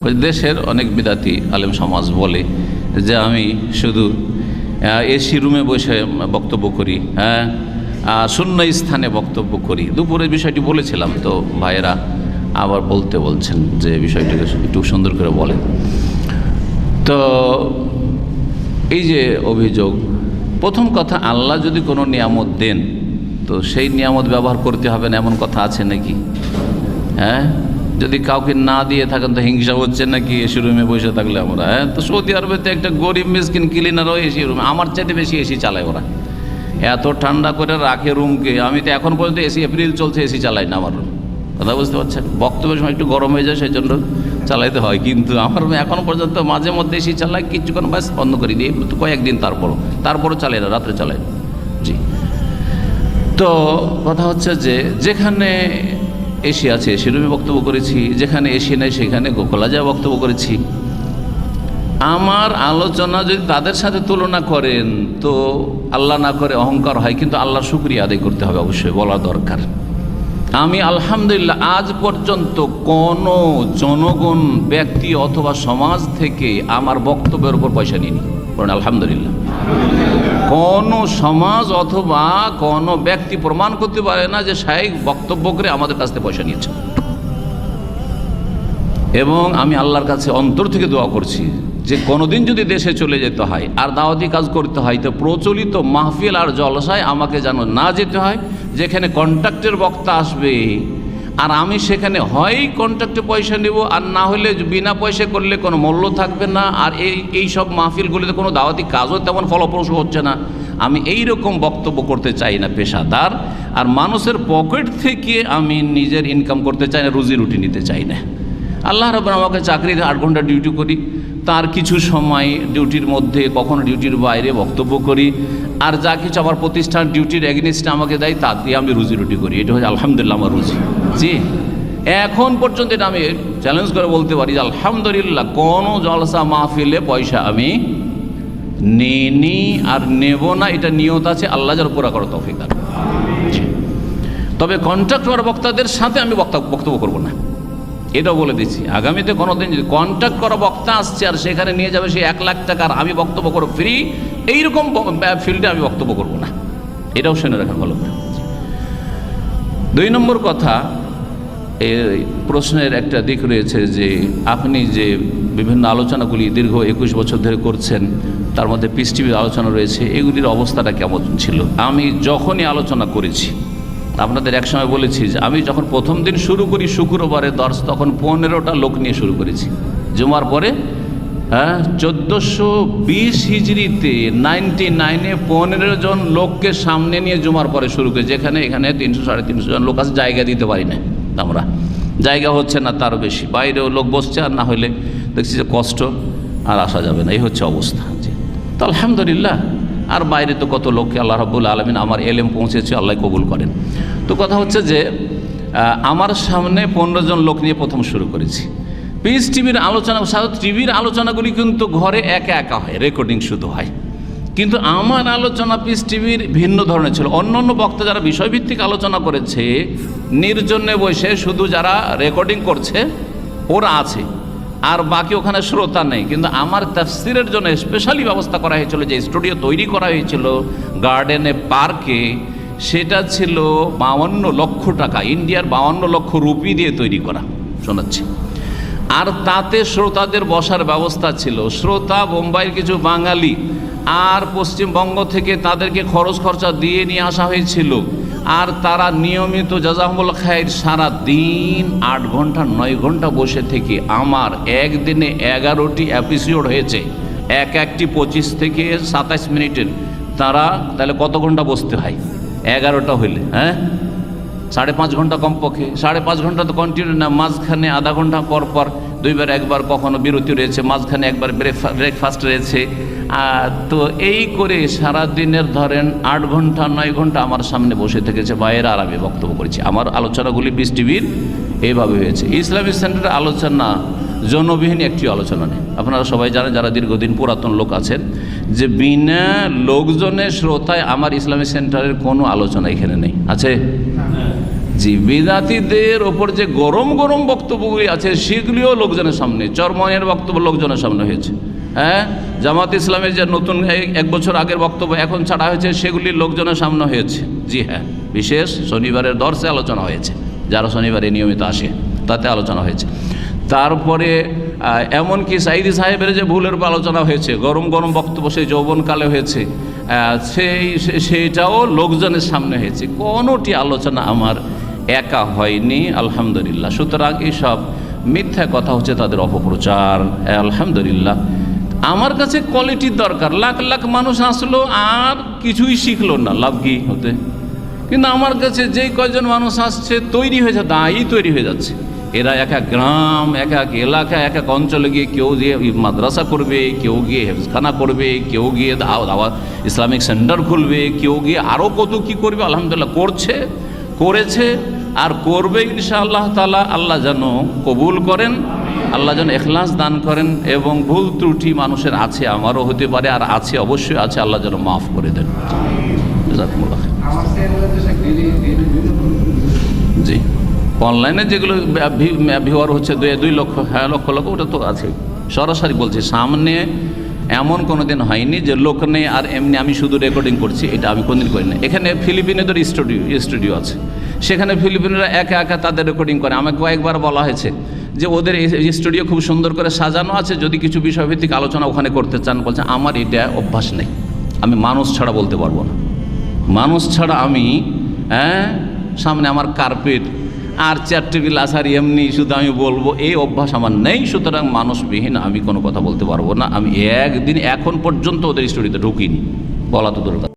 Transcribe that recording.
দেশের অনেক বিদাতি আলেম সমাজ বলে যে আমি শুধু এসি রুমে বসে বক্তব্য করি হ্যাঁ শূন্য স্থানে বক্তব্য করি। দুপুরে বিষয়টি বলেছিলাম তো ভাইয়েরা আবার বলতে বলছেন যে বিষয়টিকে একটু সুন্দর করে বলেন। তো এই যে অভিযোগ, প্রথম কথা, আল্লাহ যদি কোনো নিয়ামত দেন, তো সেই নিয়ামত ব্যবহার করতে হবে না এমন কথা আছে নাকি? হ্যাঁ? যদি কাউকে না দিয়ে থাকেন তো হিংসা হচ্ছে নাকি? এসি রুমে বসে থাকলে আমরা হ্যাঁ? তো সৌদি আরবে তো একটা গরিব মিসকিন ক্লিনারও এসি রুমে আমার চাইতে বেশি এসি চালায় ওরা। এত ঠান্ডা করে রাখে রুমকে আমি তো এখন পর্যন্ত এসি এপ্রিল চলছে এসি চালাই না আমার রুম কথা বুঝতে পারছেন? বক্তব্যের সময় একটু গরম হয়ে যায় সেই জন্য চালাইতে হয়। কিন্তু আমার রুমে এখনও পর্যন্ত মাঝে মধ্যে এসি চালাই, কিছুক্ষণ ব্যাস, বন্ধ করে দিই তো কয়েকদিন তারপরও। তারপরও চালাই না, রাত্রে চালাই জি। তো কথা হচ্ছে যে, যেখানে এসি আছে এসি বক্তব্য করেছি। যেখানে এসি নেই, সেখানে গোখলা যা বক্তব্য করেছি। আমার আলোচনা যদি তাদের সাথে তুলনা করেন, তো আল্লাহ না করে অহংকার হয়, কিন্তু আল্লাহ শুক্রিয়া আদায় করতে হবে অবশ্যই, বলা দরকার। আমি আলহামদুলিল্লাহ আজ পর্যন্ত কোনো জনগণ, ব্যক্তি অথবা সমাজ থেকে আমার বক্তব্যের উপর পয়সা নিইনি। বলেন আলহামদুলিল্লাহ। কোনো সমাজ অথবা কোনো ব্যক্তি প্রমাণ করতে পারে না যে শাহেক বক্তব্য করে আমাদের কাছ থেকে পয়সা নিয়েছে। এবং আমি আল্লাহর কাছে অন্তর থেকে দোয়া করছি যে কোনোদিন যদি দেশে চলে যেতে হয়, আর দাওয়াতি কাজ করতে হয়, তো প্রচলিত মাহফিল আর জলসায় আমাকে যেন না যেতে হয়, যেখানে কন্ট্রাক্টের বক্তা আসবে আর আমি সেখানে হয় কন্ট্রাক্টে পয়সা নেব, আর না হলে বিনা পয়সা করলে কোনো মূল্য থাকবে না, আর এই এই সব মাহফিলগুলিতে কোনো দাওয়াতি কাজও তেমন ফলপ্রসূ হচ্ছে না। আমি এই রকম বক্তব্য করতে চাই না পেশাদার, আর মানুষের পকেট থেকে আমি নিজের ইনকাম করতে চাই না, রুজি রুটি নিতে চাই না। আল্লাহ রবেন আমাকে চাকরিতে আট ঘণ্টা ডিউটি করি। তার কিছু সময় ডিউটির মধ্যে কখনো ডিউটির বাইরে বক্তব্য করি। আর যা কিছু আমার প্রতিষ্ঠান ডিউটির এগেনিস্টে আমাকে দেয় তা দিয়ে আমি রুজি রুটি করি। এটা হচ্ছে আলহামদুলিল্লাহ আমার রুজি। জি। এখন পর্যন্ত এটা আমি চ্যালেঞ্জ করে বলতে পারি যে আলহামদুলিল্লাহ, কোনো জলসা মাহফিলে পয়সা আমি নেনি আর নেব না। এটা নিয়ত আছে, আল্লাহ যার পুরা করো তৌফিক দান জি। তবে কন্ট্রাক্ট বক্তাদের সাথে আমি বক্তা- বক্তব্য করব না। এটাও বলে দিচ্ছি। আগামীতে কোনো দিন যদি কন্ট্যাক্ট করা, বক্তা আসছে আর সেখানে নিয়ে যাবে সে এক লাখ টাকার আমি বক্তব্য করব ফ্রি এইরকম ফিল্ডে আমি বক্তব্য করব না। এটাও শুনে রাখা ভালো। দুই নম্বর কথা, এই প্রশ্নের একটা দিক রয়েছে যে আপনি যে বিভিন্ন আলোচনাগুলি দীর্ঘ একুশ বছর ধরে করছেন, তার মধ্যে পিস টিভির আলোচনা রয়েছে, এগুলির অবস্থাটা কেমন ছিল? আমি যখনই আলোচনা করেছি আপনাদের একসময় বলেছি যে আমি যখন প্রথম দিন শুরু করি শুক্রবারে দর্শ তখন পনেরোটা লোক নিয়ে শুরু করেছি। জুমার পরে হ্যাঁ চোদ্দোশো বিশ হিজড়িতে নাইনটি নাইনে পনেরো জন লোককে সামনে নিয়ে জুমার পরে শুরু করি, যেখানে এখানে তিনশো, সাড়ে তিনশো জন লোক আছে, জায়গা দিতে পারি না আমরা। জায়গা হচ্ছে না তারও বেশি, বাইরেও লোক বসছে আর না হলে দেখছি যে কষ্ট আর আসা যাবে না, এই হচ্ছে অবস্থা। আলহামদুলিল্লাহ আর বাইরে তো কত লোককে আল্লাহ রব্বুল আলমিন আমার এলেম পৌঁছেছে, আল্লাহ কবুল করেন। তো কথা হচ্ছে যে আমার সামনে পনেরো জন লোক নিয়ে প্রথম শুরু করেছি। পিস টিভির আলোচনা সাধারণত টিভির আলোচনাগুলি কিন্তু ঘরে একা একা হয় রেকর্ডিং শুধু হয়। কিন্তু আমার আলোচনা পিস টিভির ভিন্ন ধরনের ছিল। অন্য অন্য বক্তা যারা বিষয়ভিত্তিক আলোচনা করেছে, নির্জনে বসে শুধু যারা রেকর্ডিং করছে, ওরা আছে। আর বাকি ওখানে শ্রোতা নেই। কিন্তু আমার তাফসিরের জন্য স্পেশালি ব্যবস্থা করা হয়েছিল, যে স্টুডিও তৈরি করা হয়েছিল গার্ডেনে পার্কে সেটা ছিল বাউান্ন লক্ষ টাকা ইন্ডিয়ার বাউান্ন লক্ষ রুপি দিয়ে তৈরি করা। শোনাচ্ছি। আর তাতে শ্রোতাদের বসার ব্যবস্থা ছিল। শ্রোতা, বোম্বাইয়ের কিছু বাঙালি আর পশ্চিমবঙ্গ থেকে তাদেরকে খরচ খরচা দিয়ে নিয়ে আসা হয়েছিল। আর তারা নিয়মিত জাজাহমুল খায়ের সারা দিন আট ঘণ্টা, নয় ঘণ্টা বসে থেকে আমার একদিনে এগারোটি অ্যাপিসিওড হয়েছে। এক একটি পঁচিশ থেকে সাতাশ মিনিটের। তারা তাহলে কত ঘণ্টা বসতে হয়? এগারোটা হইলে হ্যাঁ? সাড়ে পাঁচ ঘণ্টা কমপক্ষে। সাড়ে পাঁচ ঘণ্টা তো কন্টিনিউ না, মাঝখানে আধা ঘণ্টা পর পর দুইবার, একবার কখনো বিরতি রয়েছে, মাঝখানে একবার ব্রেকফাস্ট রয়েছে। তো এই করে সারা দিনের ধরেন আট ঘণ্টা, নয় ঘণ্টা আমার সামনে বসে থেকেছে বাইরে আর আমি বক্তব্য করেছি। আমার আলোচনাগুলি বিস টিভির এইভাবে হয়েছে। ইসলামিক সেন্টারের আলোচনা, জনবিহীন একটি আলোচনা নেই। আপনারা সবাই জানেন, যারা দীর্ঘদিন পুরাতন লোক আছেন, যে বিনা লোকজনের শ্রোতায় আমার ইসলামিক সেন্টারের কোনো আলোচনা এখানে নেই। আছে? জি, বিদাতিদের ওপর যে গরম গরম বক্তব্যগুলি আছে, সেগুলিও লোকজনের সামনে চরমনের বক্তব্য লোকজনের সামনে হয়েছে। হ্যাঁ? জামাত ইসলামের যে নতুন এক বছর আগের বক্তব্য এখন ছাড়া হয়েছে, সেগুলি লোকজনের সামনে হয়েছে। জি হ্যাঁ বিশেষ শনিবারের দর্শে আলোচনা হয়েছে, যারা শনিবারে নিয়মিত আসে, তাতে আলোচনা হয়েছে। তারপরে এমনকি সাইদি সাহেবের যে ভুলের উপর আলোচনা হয়েছে, গরম গরম বক্তব্য সেই যৌবনকালে হয়েছে সেই সেইটাও লোকজনের সামনে হয়েছে। কোনোটি আলোচনা আমার একা হয়নি, আলহামদুলিল্লাহ। সুতরাং এইসব মিথ্যা কথা হচ্ছে তাদের অপপ্রচার। আলহামদুলিল্লাহ। আমার কাছে কোয়ালিটির দরকার। লাখ লাখ মানুষ আসলো, আর কিছুই শিখলো না। লাভ কি হতে? কিন্তু আমার কাছে যেই কয়জন মানুষ আসছে, তৈরি হয়ে যাচ্ছে দায়ী তৈরি হয়ে যাচ্ছে। এরা এক এক গ্রাম, এক এক এলাকা, এক এক অঞ্চলে গিয়ে কেউ গিয়ে মাদ্রাসা করবে, কেউ গিয়ে হেফজখানা করবে, কেউ গিয়ে দাওয়া ইসলামিক সেন্টার খুলবে, কেউ গিয়ে আরও কত কী করবে, আলহামদুলিল্লাহ, করছে, করেছে। আর করবে ইনশাআল্লাহ তালা আল্লাহ যেন কবুল করেন, আল্লাহ যেন এখলাস দান করেন এবং ভুল ত্রুটি মানুষের আছে, আমারও হতে পারে, আর আছে, অবশ্যই আছে, আল্লাহ যেন মাফ করে দেন। জি। অনলাইনে যেগুলো ভিউয়ার হচ্ছে দুই দুই লক্ষ হ্যাঁ লক্ষ লক্ষ, ওটা তো আছে। সরাসরি বলছি, সামনে এমন কোনো দিন হয়নি যে লোক নেই আর এমনি আমি শুধু রেকর্ডিং করছি, এটা আমি কোনদিন করি না এখানে ফিলিপিনেদের স্টুডিও স্টুডিও আছে। সেখানে ফিলিপিনেরা একা একা তাদের রেকর্ডিং করে। আমাকে কয়েকবার বলা হয়েছে যে ওদের স্টুডিও খুব সুন্দর করে সাজানো আছে, যদি কিছু বিষয়ভিত্তিক আলোচনা ওখানে করতে চান, বলছে, আমার এটা অভ্যাস নেই। আমি মানুষ ছাড়া বলতে পারব না। মানুষ ছাড়া আমি হ্যাঁ সামনে আমার কার্পেট আর চেয়ার টেবিল আসার এমনি শুধু আমি বলব, এই অভ্যাস আমার নেই, সুতরাং মানুষবিহীন আমি কোনো কথা বলতে পারব না। আমি একদিন এখন পর্যন্ত ওদের স্টুডিওতে ঢুকিনি। বলা তো দরকার।